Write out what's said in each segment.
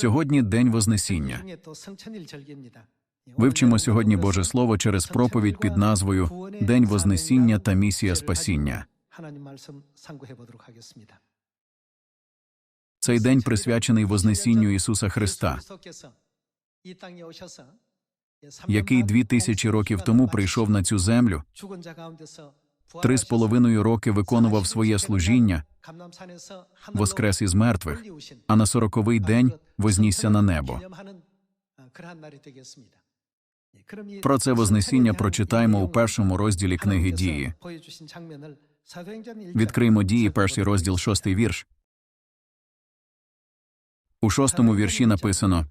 Сьогодні день Вознесіння. Вивчимо сьогодні Боже Слово через проповідь під назвою День Вознесіння та місія спасіння. Цей день присвячений Вознесінню Ісуса Христа, який дві тисячі років тому прийшов на цю землю, три з половиною роки виконував своє служіння, воскрес із мертвих, а на сороковий день вознісся на небо. Про це вознесіння прочитаємо у першому розділі книги дії. Відкриємо дії, перший розділ, шостий вірш. У шостому вірші написано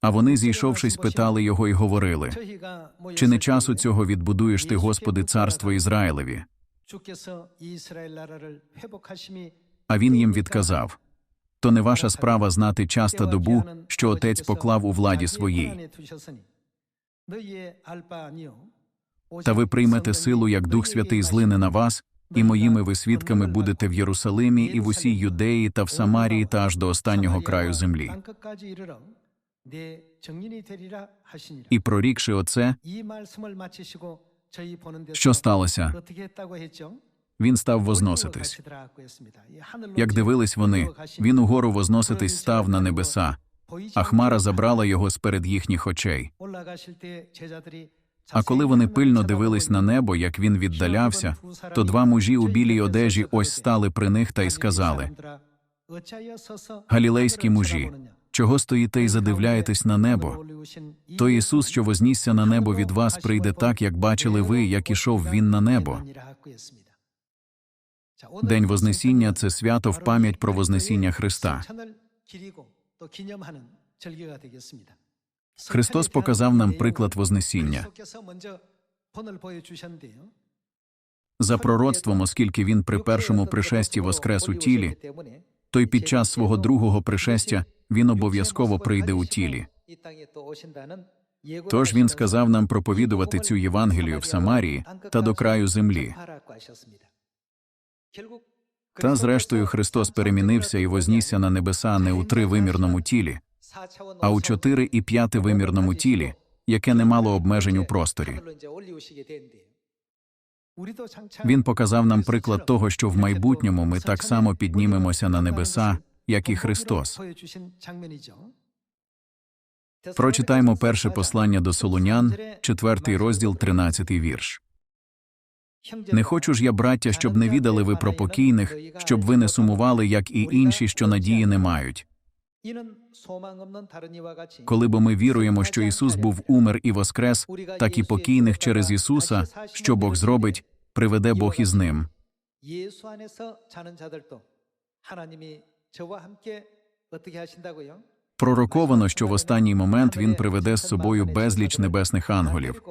а вони, зійшовшись, питали його й говорили чи не часу цього відбудуєш ти, Господи, царство Ізраїлеві? А він їм відказав то не ваша справа знати час та добу, що отець поклав у владі своїй. Та ви приймете силу, як Дух Святий злине на вас, і моїми ви свідками будете в Єрусалимі і в усій Юдеї та в Самарії та аж до останнього краю землі. І прорікши оце, що сталося, він став возноситись. Як дивились вони, він угору возноситись став на небеса, а хмара забрала його сперед їхніх очей. А коли вони пильно дивились на небо, як він віддалявся, то два мужі у білій одежі ось стали при них та й сказали: Галілейські мужі, чого стоїте й задивляєтесь на небо? Той Ісус, що вознісся на небо від вас, прийде так, як бачили ви, як ішов він на небо. День Вознесіння це свято в пам'ять про Вознесіння Христа. Христос показав нам приклад Вознесіння. За пророцтвом, оскільки він при першому пришесті воскрес у тілі, то й під час свого другого пришестя він обов'язково прийде у тілі. Тож він сказав нам проповідувати цю Євангелію в Самарії та до краю землі. Та зрештою Христос перемінився і вознісся на небеса не у тривимірному тілі, а у чотири і п'ятивимірному тілі, яке не мало обмежень у просторі. Він показав нам приклад того, що в майбутньому ми так само піднімемося на небеса, як і Христос. Прочитаємо перше послання до Солунян, четвертий розділ, тринадцятий вірш. Не хочу ж я, браття, щоб не відали ви про покійних, щоб ви не сумували, як і інші, що надії не мають. Коли бо ми віруємо, що Ісус був умер і воскрес, так і покійних через Ісуса, що Бог зробить, приведе Бог із ним. Пророковано, що в останній момент він приведе з собою безліч небесних ангелів.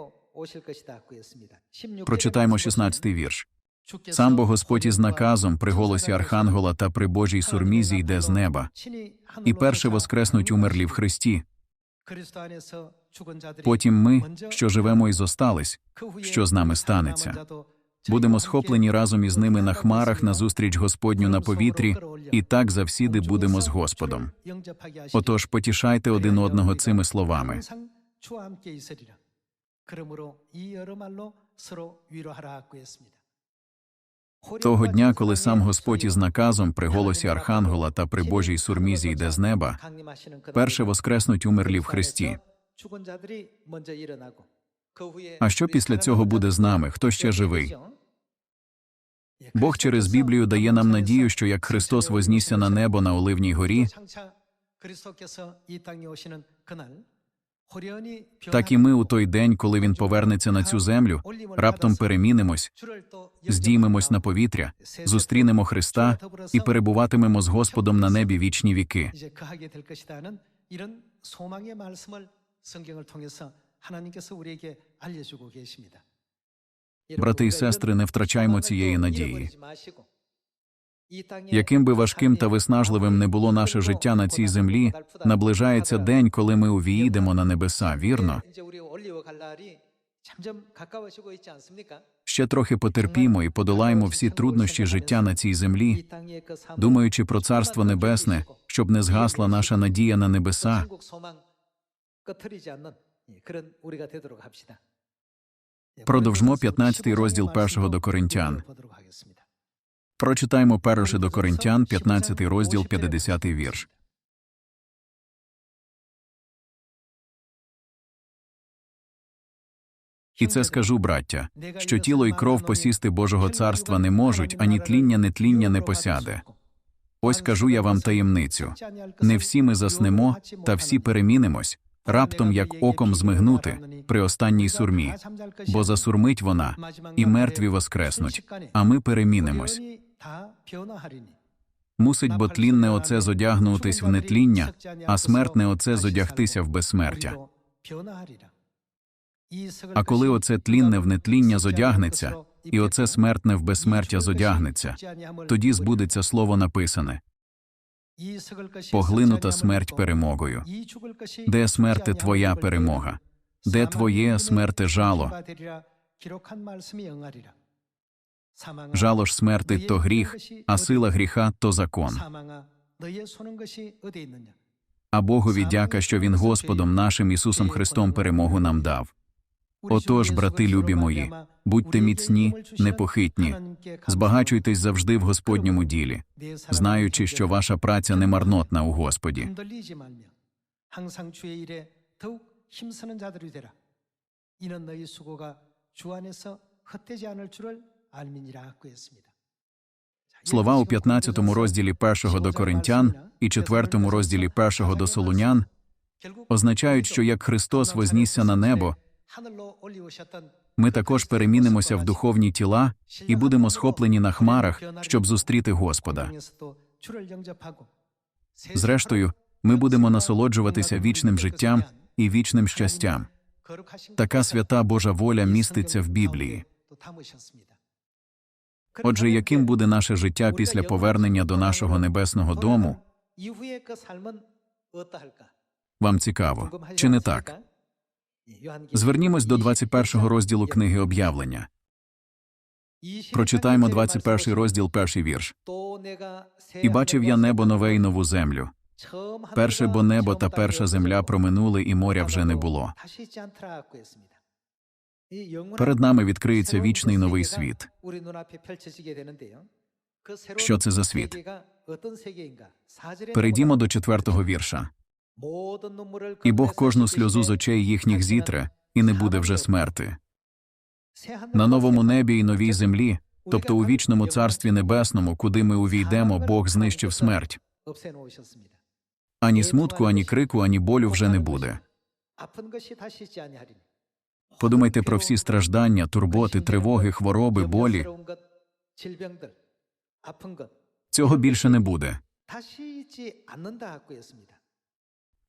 Прочитаймо 16-й вірш. Сам бо Господь із наказом при голосі Архангела та при Божій сурмі зійде з неба, і перше воскреснуть умерлі в Христі. Потім ми, що живемо і зостались, що з нами станеться. Будемо схоплені разом із ними на хмарах на зустріч Господню на повітрі, і так завсіди будемо з Господом. Отож, потішайте один одного цими словами. Того дня, коли сам Господь із наказом при голосі Архангела та при Божій сурмізі йде з неба, перше воскреснуть умерлі в Христі. А що після цього буде з нами? Хто ще живий? Бог через Біблію дає нам надію, що як Христос вознісся на небо на Оливній горі, так і ми у той день, коли він повернеться на цю землю, раптом перемінимось, здіймемось на повітря, зустрінемо Христа і перебуватимемо з Господом на небі вічні віки. Брати і сестри, не втрачаймо цієї надії. Яким би важким та виснажливим не було наше життя на цій землі, наближається день, коли ми увійдемо на небеса, вірно? Ще трохи потерпімо і подолаємо всі труднощі життя на цій землі, думаючи про царство небесне, щоб не згасла наша надія на небеса. Продовжмо 15 розділ першого до Коринтян. Прочитаємо перше до Коринтян, 15 розділ, 50 вірш. І це скажу, браття, що тіло й кров посісти Божого царства не можуть, ані тління, не тління не посяде. Ось кажу я вам таємницю. Не всі ми заснемо, та всі перемінимось, раптом як оком змигнути при останній сурмі, бо засурмить вона, і мертві воскреснуть, а ми перемінимось. Мусить бо тлінне оце зодягнутись в нетління, а смертне оце зодягтися в безсмертя. А коли оце тлінне в нетління зодягнеться, і оце смертне в безсмертя зодягнеться, тоді збудеться слово написане поглинута смерть перемогою. Де смерти твоя перемога? Де твоє смерти жало? Жало ж смерти то гріх, а сила гріха то закон. А Богові дяка, що Він Господом нашим Ісусом Христом перемогу нам дав. Отож, брати любі мої, будьте міцні, непохитні, збагачуйтесь завжди в Господньому ділі, знаючи, що ваша праця не марнотна у Господі. Слова у 15 розділі 1 до Коринтян і 4 розділі 1 до Солунян означають, що як Христос вознісся на небо. Ми також перемінимося в духовні тіла і будемо схоплені на хмарах, щоб зустріти Господа. Зрештою, ми будемо насолоджуватися вічним життям і вічним щастям. Така свята Божа воля міститься в Біблії. Отже, яким буде наше життя після повернення до нашого небесного дому? Вам цікаво, чи не так? Звернімось до 21 розділу книги об'явлення. Прочитаємо 21 розділ, перший вірш. І бачив я небо нове й нову землю. Перше бо небо та перша земля проминули, і моря вже не було. Перед нами відкриється вічний новий світ. Що це за світ? Перейдімо до четвертого вірша. І Бог кожну сльозу з очей їхніх зітре, і не буде вже смерти. На новому небі і новій землі, тобто у вічному царстві небесному, куди ми увійдемо, Бог знищив смерть. Ані смутку, ані крику, ані болю вже не буде. Подумайте про всі страждання, турботи, тривоги, хвороби, болі. Цього більше не буде.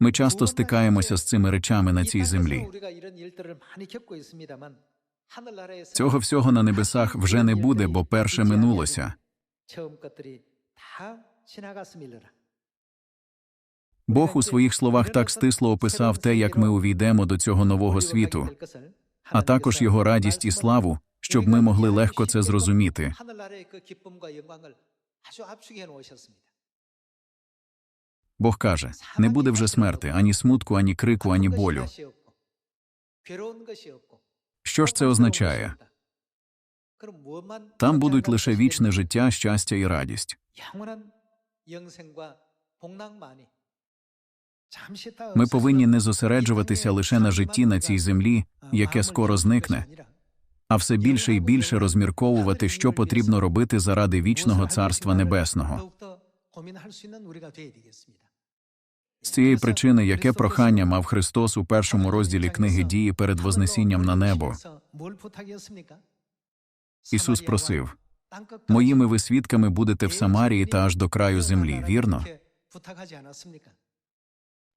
Ми часто стикаємося з цими речами на цій землі. Цього всього на небесах вже не буде, бо перше минулося. Бог у своїх словах так стисло описав те, як ми увійдемо до цього нового світу, а також його радість і славу, щоб ми могли легко це зрозуміти. Бог каже: не буде вже смерти, ані смутку, ані крику, ані болю. Що ж це означає? Там будуть лише вічне життя, щастя і радість. Ми повинні не зосереджуватися лише на житті на цій землі, яке скоро зникне, а все більше і більше розмірковувати, що потрібно робити заради вічного царства небесного. З цієї причини, яке прохання мав Христос у першому розділі книги дії перед Вознесінням на небо? Ісус просив моїми ви свідками будете в Самарії та аж до краю землі, вірно?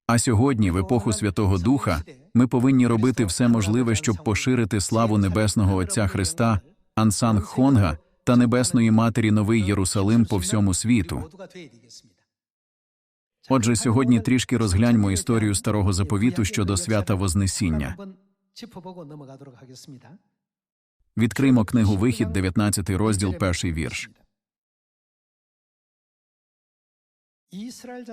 А сьогодні, в епоху Святого Духа, ми повинні робити все можливе, щоб поширити славу Небесного Отця Христа, Ансанг Хонга та Небесної Матері Новий Єрусалим по всьому світу. Отже, сьогодні трішки розгляньмо історію старого заповіту щодо свята Вознесіння. Відкриємо книгу Вихід, 19 розділ, перший вірш.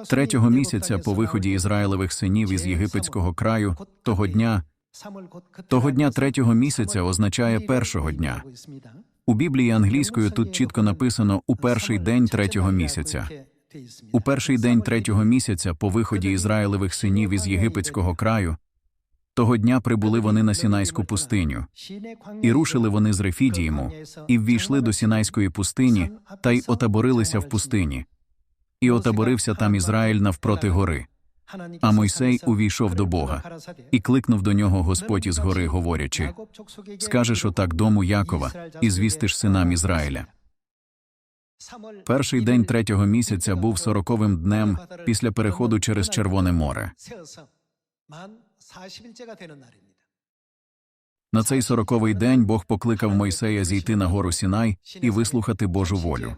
Третього місяця по виході Ізраїлевих синів із єгипетського краю того дня того дня третього місяця означає першого дня. У Біблії англійською тут чітко написано у перший день третього місяця. У перший день третього місяця по виході Ізраїлевих синів із єгипетського краю, того дня прибули вони на Сінайську пустиню, і рушили вони з Рефідіїму, і ввійшли до Сінайської пустині, та й отаборилися в пустині. І отаборився там Ізраїль навпроти гори. А Мойсей увійшов до Бога і кликнув до нього Господь із гори, говорячи: Скажеш отак дому Якова, і звістиш синам Ізраїля. Перший день третього місяця був сороковим днем після переходу через Червоне море. На цей сороковий день Бог покликав Мойсея зійти на гору Сінай і вислухати Божу волю.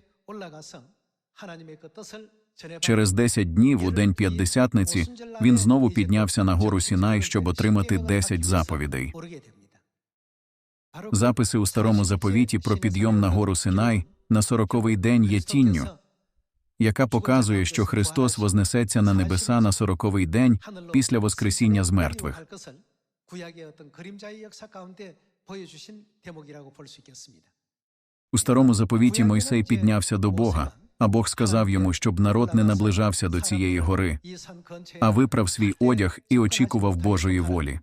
Через десять днів, у день п'ятдесятниці, він знову піднявся на гору Сінай, щоб отримати десять заповідей. Записи у старому заповіті про підйом на гору Синай на сороковий день є тінню, яка показує, що Христос вознесеться на небеса на сороковий день після Воскресіння з мертвих. У старому заповіті Мойсей піднявся до Бога, а Бог сказав йому, щоб народ не наближався до цієї гори, а виправ свій одяг і очікував Божої волі.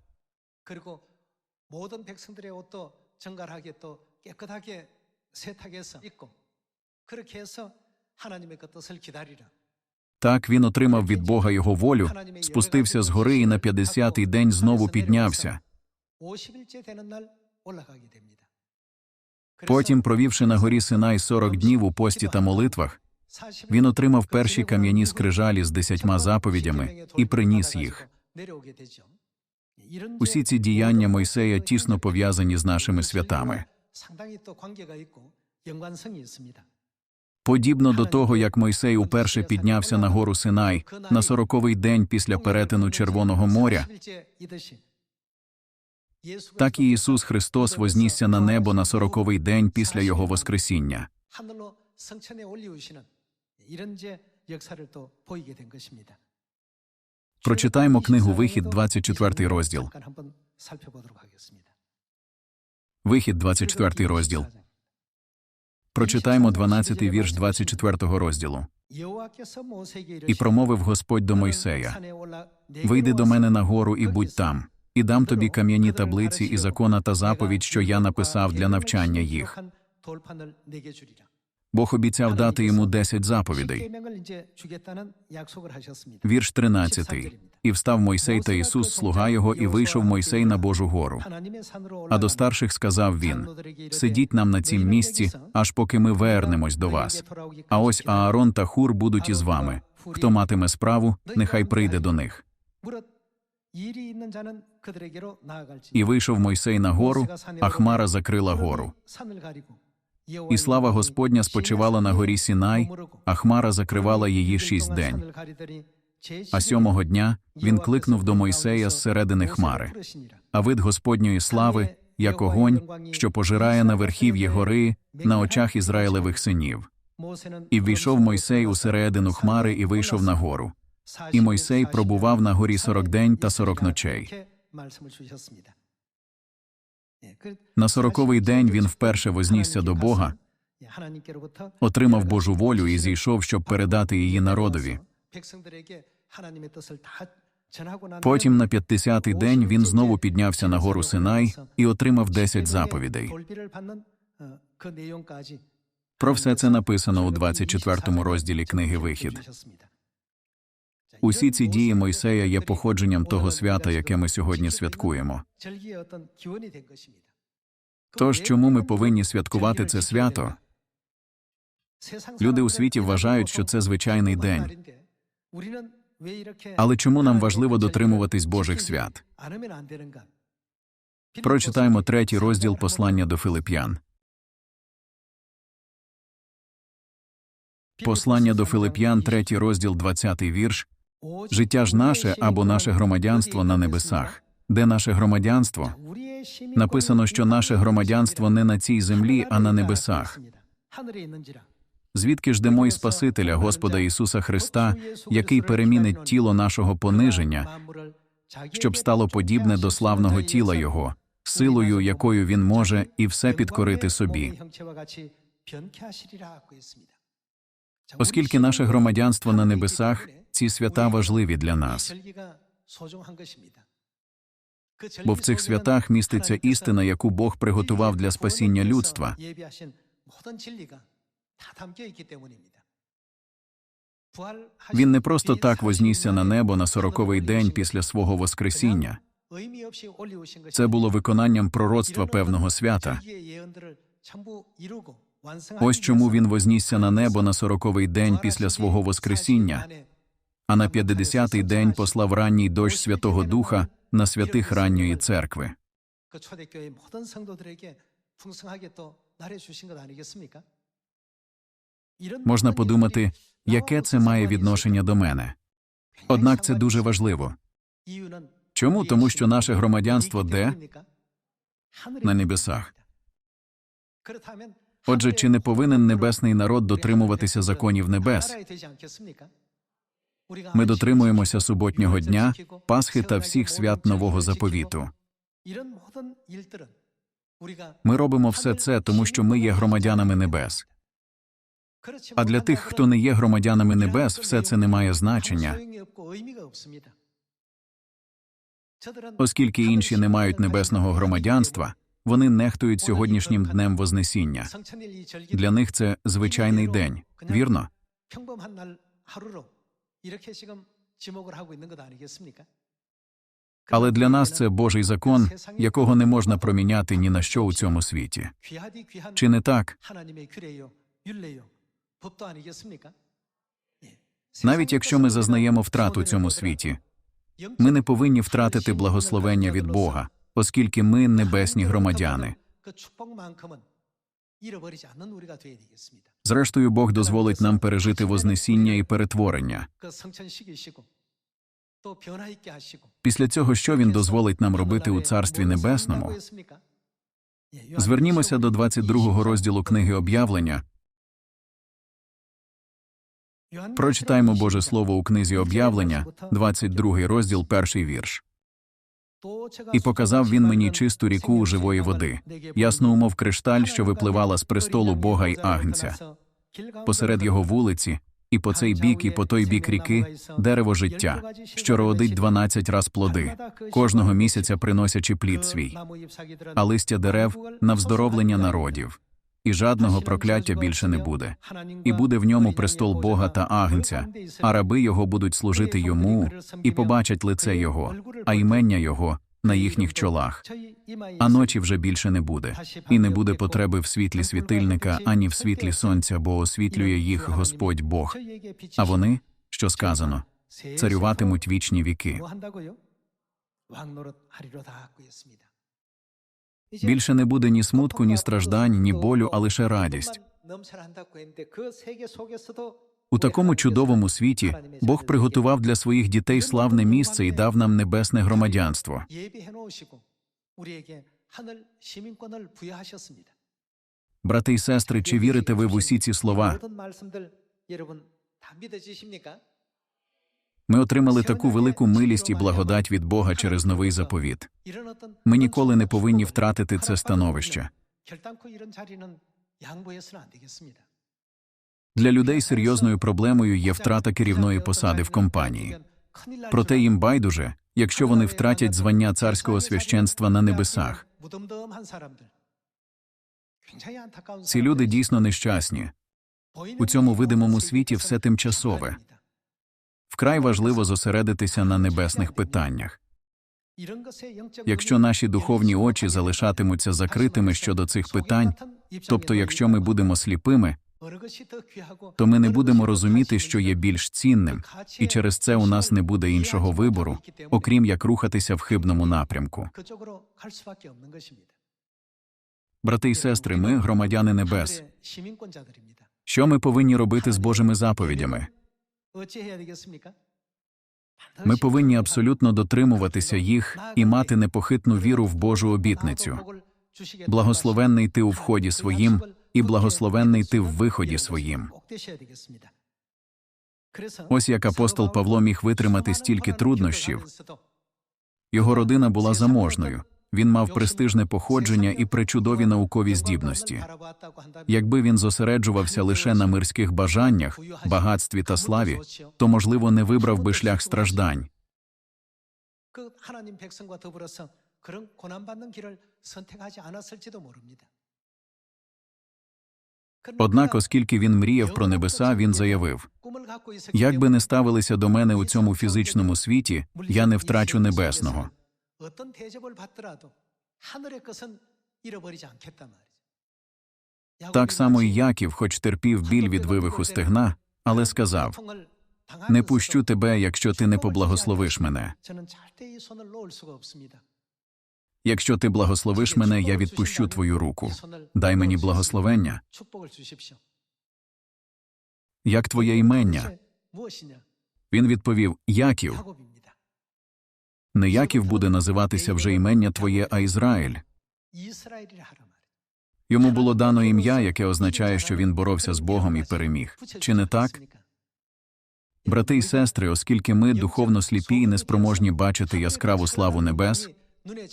그리고 모든 백성들의 옷도 정갈하게 또 깨끗하게 세탁해서 입고 그렇게 해서 하나님의 그 뜻을 기다리라. Так він отримав від Бога його волю, спустився з гори і на п'ятдесятий день знову піднявся. 50일째 되는 날 올라가게 됩니다. Потім, провівши на горі Синай сорок днів у пості та молитвах, він отримав перші кам'яні скрижалі з десятьма заповідями і приніс їх. Усі ці діяння Мойсея тісно пов'язані з нашими святами. Подібно до того, як Мойсей уперше піднявся на гору Синай на сороковий день після перетину Червоного моря, так і Ісус Христос вознісся на небо на сороковий день після Його Воскресіння. Прочитаємо книгу Вихід, 24 розділ. Вихід, 24 розділ. Прочитаємо 12-й вірш 24-го розділу. І промовив Господь до Мойсея Вийди до мене на гору і будь там, і дам тобі кам'яні таблиці і закона та заповідь, що я написав для навчання їх. Бог обіцяв дати йому 10 заповідей. Вірш 13. І встав Мойсей та Ісус, слуга його, і вийшов Мойсей на Божу гору. А до старших сказав він: Сидіть нам на цім місці, аж поки ми вернемось до вас. А ось Аарон та Хур будуть із вами. Хто матиме справу, нехай прийде до них. І вийшов Мойсей на гору, а хмара закрила гору. І слава Господня спочивала на горі Сінай, а хмара закривала її шість день. А сьомого дня він кликнув до Мойсея з середини хмари. А вид Господньої слави, як огонь, що пожирає на верхів'ї гори на очах Ізраїлевих синів. І ввійшов Мойсей у середину хмари і вийшов на гору. І Мойсей пробував на горі сорок день та сорок ночей. На сороковий день він вперше вознісся до Бога, отримав Божу волю і зійшов, щоб передати її народові. Потім на п'ятдесятий день він знову піднявся на гору Синай і отримав десять заповідей. Про все це написано у 24 розділі книги Вихід. Усі ці дії Мойсея є походженням того свята, яке ми сьогодні святкуємо. Тож чому ми повинні святкувати це свято? Люди у світі вважають, що це звичайний день. Але чому нам важливо дотримуватись Божих свят? Прочитаємо третій розділ послання до Филип'ян. Послання до Филип'ян, третій розділ, 20 вірш. Життя ж наше або наше громадянство на небесах. Де наше громадянство? Написано, що наше громадянство не на цій землі, а на небесах звідки ждемо і Спасителя Господа Ісуса Христа, який перемінить тіло нашого пониження, щоб стало подібне до славного тіла Його, силою якою він може і все підкорити собі. Оскільки наше громадянство на небесах, ці свята важливі для нас. Бо в цих святах міститься істина, яку Бог приготував для спасіння людства. Він не просто так вознісся на небо на сороковий день після свого Воскресіння. Це було виконанням пророцтва певного свята. Ось чому він вознісся на небо на сороковий день після свого Воскресіння, а на п'ятдесятий день послав ранній дощ Святого Духа на святих ранньої церкви можна подумати, яке це має відношення до мене. Однак це дуже важливо. Чому? Тому що наше громадянство де? На небесах. Отже, чи не повинен небесний народ дотримуватися законів небес? Ми дотримуємося суботнього дня, Пасхи та всіх свят нового заповіту. Ми робимо все це, тому що ми є громадянами небес. А для тих, хто не є громадянами небес, все це не має значення, оскільки інші не мають небесного громадянства, вони нехтують сьогоднішнім днем Вознесіння. Для них це звичайний день, вірно? Але для нас це Божий закон, якого не можна проміняти ні на що у цьому світі. Чи не так? 하나님의 규례요, 율례요, 법도 아니겠습니까? 예. Навіть якщо ми зазнаємо втрат у цьому світі, ми не повинні втратити благословення від Бога, оскільки ми небесні громадяни. 그 축복만큼은 잃어버리지 않는 우리가 되어야 되겠습니다. Зрештою, Бог дозволить нам пережити Вознесіння і перетворення. 그 성천시키시고 또 변화 있게 하시고 Після цього, що він дозволить нам робити у Царстві Небесному? Звернімося до 22 розділу книги об'явлення. Прочитаємо Боже Слово у книзі об'явлення, 22 розділ, перший вірш. І показав він мені чисту ріку живої води, ясну умов кришталь, що випливала з престолу Бога й Агнця. Посеред його вулиці, і по цей бік, і по той бік ріки дерево життя, що родить дванадцять раз плоди, кожного місяця приносячи плід свій, а листя дерев на вздоровлення народів. І жадного прокляття більше не буде. І буде в ньому престол Бога та Агнця, а раби його будуть служити йому, і побачать лице його, а імення його на їхніх чолах. А ночі вже більше не буде, і не буде потреби в світлі світильника ані в світлі сонця, бо освітлює їх Господь Бог. А вони, що сказано, царюватимуть вічні віки. Більше не буде ні смутку, ні страждань, ні болю, а лише радість. У такому чудовому світі Бог приготував для своїх дітей славне місце і дав нам небесне громадянство. Брати і сестри, чи вірите ви в усі ці слова? Ми отримали таку велику милість і благодать від Бога через новий заповіт. Ми ніколи не повинні втратити це становище. Для людей серйозною проблемою є втрата керівної посади в компанії. Проте їм байдуже, якщо вони втратять звання царського священства на небесах. Ці люди дійсно нещасні. У цьому видимому світі все тимчасове вкрай важливо зосередитися на небесних питаннях. Якщо наші духовні очі залишатимуться закритими щодо цих питань, тобто, якщо ми будемо сліпими, то ми не будемо розуміти, що є більш цінним, і через це у нас не буде іншого вибору, окрім як рухатися в хибному напрямку. Брати і сестри, ми громадяни небес. Що ми повинні робити з Божими заповідями? 어찌 해야 되겠습니까? Ми повинні абсолютно дотримуватися їх і мати непохитну віру в Божу обітницю. Благословенний ти у вході своїм, і благословенний ти в виході своїм. Ось як апостол Павло міг витримати стільки труднощів. Його родина була заможною. Він мав престижне походження і причудові наукові здібності. Якби він зосереджувався лише на мирських бажаннях, багатстві та славі, то можливо не вибрав би шлях страждань. Однак, оскільки він мріяв про небеса, він заявив як би не ставилися до мене у цьому фізичному світі, я не втрачу небесного. 어떤 대접을 받더라도 하늘의 것은 잃어버리지 않겠단 말이죠. Так само і Яків, хоч терпів біль від вивиху стегна, але сказав: 고통을 Не 당하면서도 пущу тебе, якщо ти не поблагословиш мене. 저는 절대 이 손을 놓을 수가 없습니다. Якщо ти благословиш мене, я відпущу твою руку. Дай мені благословення. 축복을 주십시오. Як твоє імення? 그것이 무엇이냐? Він відповів: Яків. Не Яків буде називатися вже імення Твоє, а Ізраїль. Йому було дано ім'я, яке означає, що він боровся з Богом і переміг. Чи не так? Брати і сестри, оскільки ми духовно сліпі і неспроможні бачити яскраву славу небес,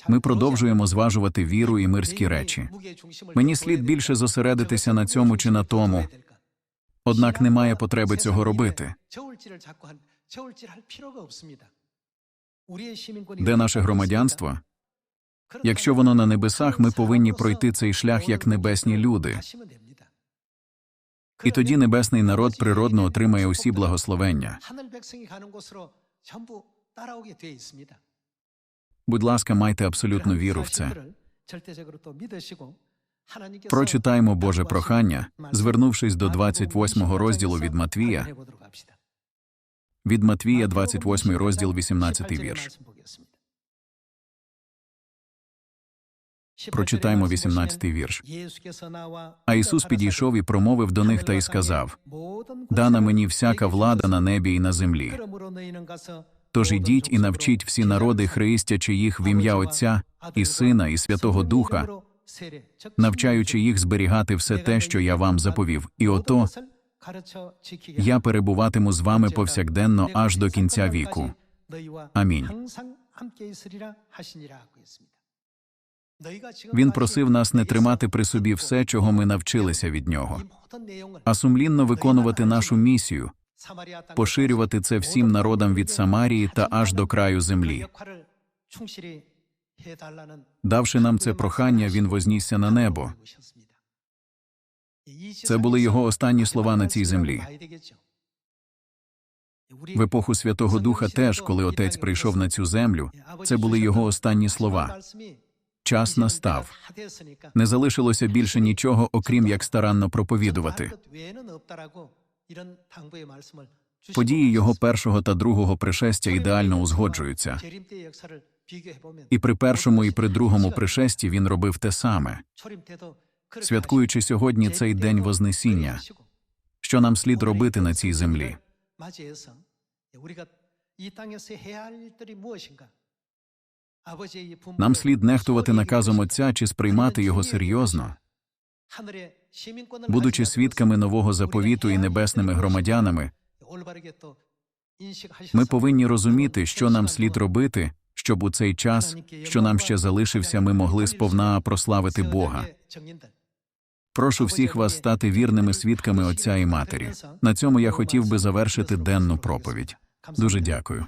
ми продовжуємо зважувати віру і мирські речі. Мені слід більше зосередитися на цьому чи на тому, однак немає потреби цього робити. Де наше громадянство? Якщо воно на небесах, ми повинні пройти цей шлях як небесні люди. І тоді небесний народ природно отримає усі благословення. Будь ласка, майте абсолютну віру в це. Прочитаємо Боже прохання, звернувшись до 28 розділу від Матвія, від Матвія, 28 розділ, 18 вірш. Прочитаємо 18 вірш. А Ісус підійшов і промовив до них та й сказав: Дана мені всяка влада на небі і на землі. Тож ідіть і навчіть всі народи, хрестячи їх в ім'я Отця і Сина, і Святого Духа, навчаючи їх зберігати все те, що я вам заповів. І ото я перебуватиму з вами повсякденно аж до кінця віку. Амінь. Він просив нас не тримати при собі все, чого ми навчилися від нього, а сумлінно виконувати нашу місію, поширювати це всім народам від Самарії та аж до краю землі. Давши нам це прохання, він вознісся на небо. Це були його останні слова на цій землі. В епоху Святого Духа теж, коли отець прийшов на цю землю, це були його останні слова. Час настав. Не залишилося більше нічого, окрім як старанно проповідувати. Події його першого та другого пришестя ідеально узгоджуються. І при першому, і при другому пришесті він робив те саме, святкуючи сьогодні цей день Вознесіння. Що нам слід робити на цій землі? Нам слід нехтувати наказом Отця чи сприймати його серйозно, будучи свідками нового заповіту і небесними громадянами. Ми повинні розуміти, що нам слід робити, щоб у цей час, що нам ще залишився, ми могли сповна прославити Бога. Прошу всіх вас стати вірними свідками Отця і Матері. На цьому я хотів би завершити денну проповідь. Дуже дякую.